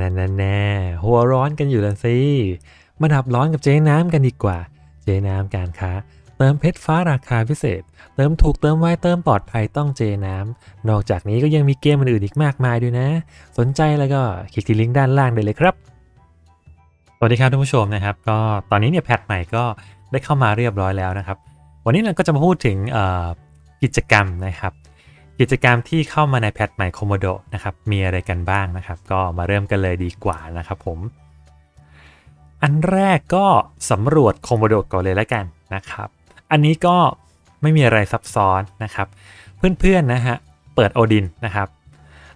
แน่แน่หัวร้อนกันอยู่แล้วสิ มาดับร้อนกับเจ๊น้ำกันดีกว่า เจ๊น้ำการค้า เติมเพชรฟ้าราคาพิเศษ เติมถูกเติมไวเติมปลอดภัยต้องเจน้ำ นอกจากนี้ก็ยังมีเกมอื่นอีกมากมายด้วยนะ สนใจแล้วก็คลิกที่ลิงก์ด้านล่างได้เลยครับ สวัสดีครับท่านผู้ชมนะครับ ก็ตอนนี้เนี่ยแพทใหม่ก็ได้เข้ามาเรียบร้อยแล้วนะครับ วันนี้เราก็จะมาพูดถึงกิจกรรมนะครับ กิจกรรมที่เข้ามาในแพทใหม่โคโมโดนะครับ มีอะไรกันบ้างนะครับ ก็มาเริ่มกันเลยดีกว่านะครับผม อันแรกก็สำรวจโคโมโดก่อนเลยแล้วกันนะครับ อันนี้ก็ไม่มีอะไรซับซ้อนนะครับ เพื่อนๆนะฮะ เปิดโอดินนะครับ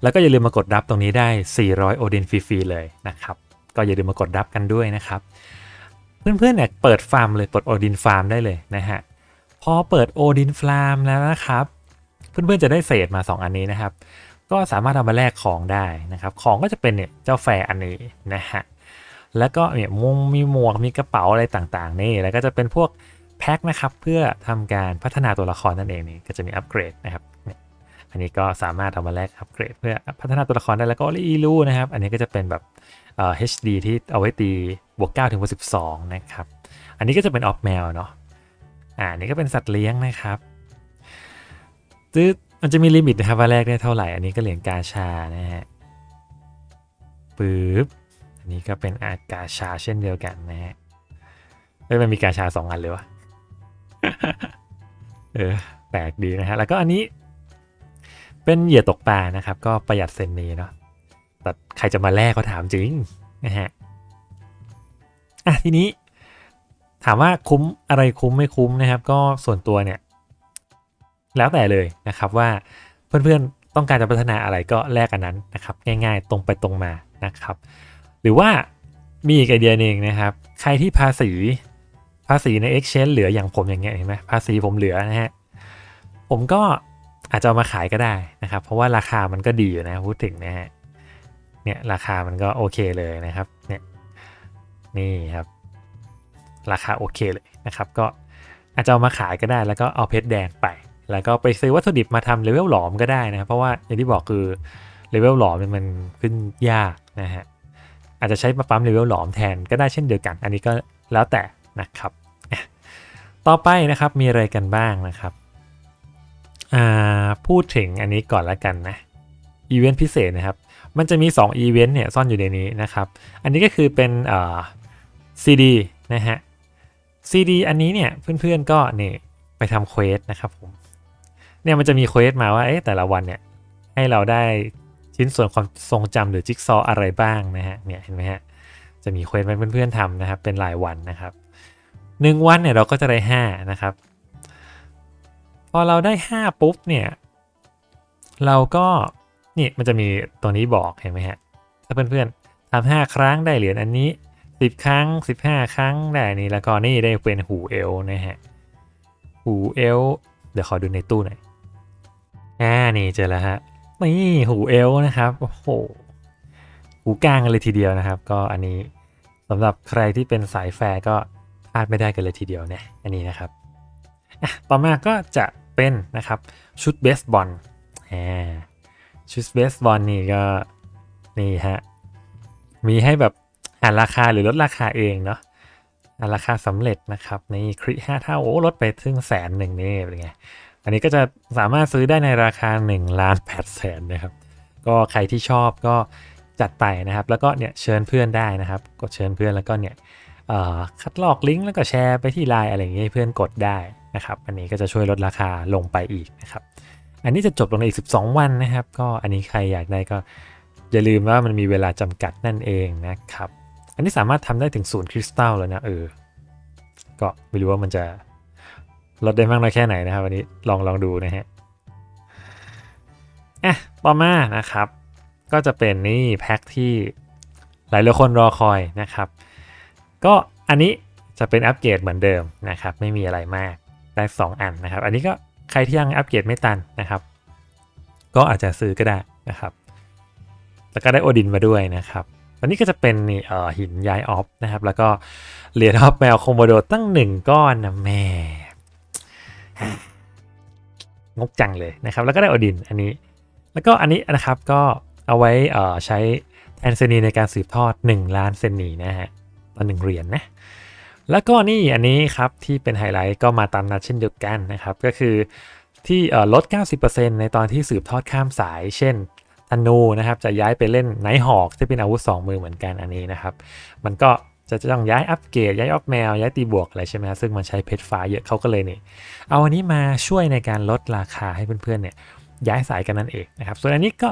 แล้วก็อย่าลืมมากดรับตรงนี้ได้ 400โอดินฟรีๆเลยนะครับ ก็อย่าลืมมากดรับกันด้วยนะครับ เพื่อนๆเนี่ยเปิดฟาร์มเลยเปิดโอดินฟาร์มได้เลยนะฮะ พอเปิดโอดินฟาร์มแล้วนะครับ เพื่อนๆจะได้เศษมา 2 อันนี้นะครับ ก็สามารถเอามาแลกของได้นะครับ ของก็จะเป็นเนี่ยเจ้าแฟร์อันนี้นะฮะแล้วก็เนี่ยมงมีหมวกมีกระเป๋าอะไรต่างๆ นี่แล้วก็จะเป็นพวกแพ็คนะครับเพื่อทำการพัฒนาตัวละครนั่นเองนี่ก็จะมีอัปเกรดนะครับอันนี้ก็สามารถเอามาแลกอัปเกรด เพื่อพัฒนาตัวละครได้แล้วก็อีลูนะครับ อันนี้ก็จะเป็นแบบเอ่อ HD ที่เอาไว้ตีบวก9ถึงบวก12 นะครับ อันนี้ก็จะเป็นออฟแมวเนาะอ่าอันนี้ก็เป็นสัตว์เลี้ยงนะครับ ซึ่งมันจะมีลิมิตนะครับว่าแลกได้เท่าไหร่ อันนี้ก็เหรียญกาชานะฮะปึ๊บอันนี้ก็เป็นอากาชาเช่นเดียวกันนะฮะเอ้ยมันมีกาชาสองอันเลยวะเออแปลกดีนะฮะแล้วก็อันนี้ เป็นเหยื่อตกปลานะครับ ก็ประหยัดเซนนีเนาะแต่ใครจะมาแลกก็ถามจริงนะฮะอะทีนี้ถามว่าคุ้มอะไรคุ้มไม่คุ้มนะครับ ก็ส่วนตัวเนี่ย แล้วแต่เลยนะครับว่าเพื่อนๆต้องการจะพัฒนาอะไรก็แลกอันนั้นนะครับง่ายๆ ตรงไปตรงมานะครับ หรือว่ามีอีกไอเดียหนึ่งนะครับ ใครที่ภาษีภาษีใน Exchange เหลืออย่างผมอย่างเงี้ยเห็นไหมภาษีผมเหลือนะฮะผมก็อาจจะเอามาขายก็ได้นะครับ เพราะว่าราคามันก็ดีอยู่นะพูดถึงนะฮะเนี่ยราคามันก็โอเคเลยนะครับเนี่ยนี่ครับ ราคาโอเคเลยนะครับ ก็อาจจะเอามาขายก็ได้แล้วก็เอาเพชรแดงไป แล้วก็ไปซื้อวัตถุดิบมาทำเลเวลหลอมก็ได้นะครับเพราะว่าอย่างที่บอกคือเลเวลหลอมมันขึ้นยากนะฮะอาจจะใช้มาปั๊มเลเวลหลอมแทนก็ได้เช่นเดียวกัน อันนี้ก็แล้วแต่นะครับ ต่อไปนะครับมีอะไรกันบ้างนะครับพูดถึงอันนี้ก่อนละกันนะอีเวนต์พิเศษนะครับ มันจะมี2อีเวนต์เนี่ยซ่อนอยู่ในนี้นะครับ อันนี้ก็คือเป็นซีดีนะฮะซีดีอันนี้เนี่ยเพื่อนๆก็นี่ไปทำเควสนะครับผม เนี่ยมันจะมีเควสมาว่าเอ๊ะแต่ละวันเนี่ยให้เราได้ชิ้นส่วนความทรงจำหรือจิ๊กซออะไรบ้างนะฮะเนี่ยเห็นไหมฮะจะมีเควสให้เพื่อนๆทำนะครับเป็นรายวันนะครับหนึ่งวันเนี่ยเราก็จะได้ห้านะครับ พอเราได้ห้าปุ๊บเนี่ยเราก็นี่มันจะมีตรงนี้บอกเห็นไหมฮะถ้าเพื่อนๆทำห้าครั้งได้เหรียญอันนี้สิบครั้งสิบห้าครั้งได้นี่แล้วก็นี่ได้เป็นหูเอลนะฮะหูเอลเดี๋ยวขอดูในตู้หน่อย อ่านี่เจอแล้วฮะนี่หูเอลนะครับโอ้โหหูกลางกันเลยทีเดียวนะครับ ก็อันนี้สำหรับใครที่เป็นสายแฟร์ก็พลาดไม่ได้กันเลยทีเดียวเนี่ยอันนี้นะครับอะต่อมาก็จะเป็นนะครับชุดเบสบอลอ่าชุดเบสบอลนี่ก็นี่ฮะมีให้แบบอ่านราคาหรือลดราคาเองเนาะอ่านราคาสำเร็จนะครับนี่คริห้าเท่าโอ้ลดไปถึงแสนหนึ่งนี่เป็นไง อันนี้ก็จะสามารถซื้อได้ในราคา1ล้าน8แสนนะครับ ก็ใครที่ชอบก็จัดไปนะครับ แล้วก็เนี่ยเชิญเพื่อนได้นะครับ กดเชิญเพื่อนแล้วก็เนี่ยคัดลอกลิงก์แล้วก็แชร์ไปที่ไลน์อะไรอย่างเงี้ยเพื่อนกดได้นะครับ อันนี้ก็จะช่วยลดราคาลงไปอีกนะครับ อันนี้จะจบลงในอีก 12 วันนะครับ ก็อันนี้ใครอยากได้ก็อย่าลืมว่ามันมีเวลาจำกัดนั่นเองนะครับ อันนี้สามารถทำได้ถึงศูนย์คริสตัลแล้วนะเออ ก็ไม่รู้ว่ามันจะ ลดได้มากน้อยแค่ไหนนะครับวันนี้ลองลองดูนะฮะอะต่อมานะครับ ก็จะเป็นนี่แพ็คที่หลายหลายคนรอคอยนะครับ ก็อันนี้จะเป็นอัปเกรดเหมือนเดิมนะครับ ไม่มีอะไรมากได้ 2 อันนะครับ อันนี้ก็ใครที่ยังอัปเกรดไม่ตันนะครับ ก็อาจจะซื้อก็ได้นะครับ แล้วก็ได้โอดินมาด้วยนะครับอันนี้ก็จะเป็นนี่เออหินย้ายออฟนะครับ แล้วก็เหรียญออฟแมวโคโมโดตั้งหนึ่งก้อนนะแม่ งกจังเลยนะครับ แล้วก็ได้อดินอันนี้ แล้วก็อันนี้นะครับก็เอาไว้ใช้แทนเซนีในการสืบทอด 1 ล้านเซนีนะฮะต่อหนึ่งเหรียญนะแล้วก็นี่อันนี้ครับที่เป็นไฮไลท์ก็มาตามนัดเช่นเดียวกันนะครับ ก็คือที่ลด 90%ในตอนที่สืบทอดข้ามสาย เช่นธนูนะครับ จะย้ายไปเล่นไนท์ฮอกที่เป็นอาวุธ 2 มือเหมือนกันอันนี้นะครับ มันก็ จะต้องย้ายอัปเกรดย้ายออฟแมวย้ายตีบวกอะไรใช่ไหมซึ่งมันใช้เพชรฟ้าเยอะเขาก็เลยนี่เอาอันนี้มาช่วยในการลดราคาให้เพื่อนๆเนี่ยย้ายสายกันนั่นเองนะครับ ส่วนอันนี้ก็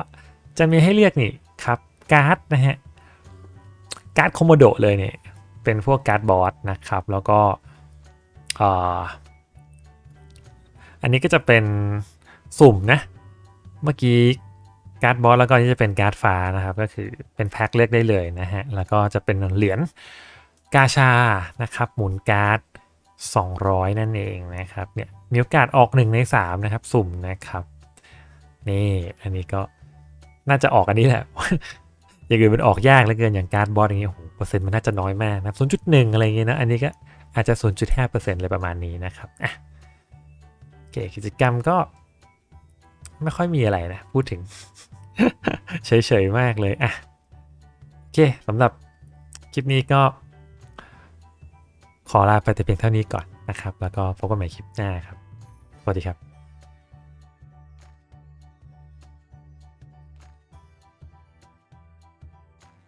จะมีให้เลือกนี่ครับการ์ดนะฮะการ์ดคโมโดเลยเนี่ยเป็นพวกการ์ดบอสนะครับ แล้วก็อันนี้ก็จะเป็นสุ่มนะ เมื่อกี้ การ์ดบอสแล้วก็อันนี้จะเป็นการ์ดฟ้านะครับ ก็คือเป็นแพ็คเลือกได้เลยนะฮะ แล้วก็จะเป็นเหรียญกาชานะครับ หมุนการ์ด 200 นั่นเองนะครับเนี่ยมีโอกาสออก 1 ใน 3 นะครับ สุ่มนะครับนี่อันนี้ก็น่าจะออกอันนี้แหละ อย่างอื่นมันออกยากเหลือเกินอย่างการ์ดบอสอย่างเงี้ยโอ้โหเปอร์เซ็นต์มันน่าจะน้อยมากนะครับ0.1อะไรเงี้ยนะอันนี้ก็อาจจะ 0.5%เลยประมาณนี้นะครับอะโอเคกิจกรรมก็ ไม่ค่อยมีอะไรนะ พูดถึง เฉยๆ มากเลย อะ โอเคสำหรับคลิปนี้ก็ ขอลาไปแต่เพียงเท่านี้ก่อนนะครับ แล้วก็พบกันใหม่คลิปหน้าครับ สวัสดีครับ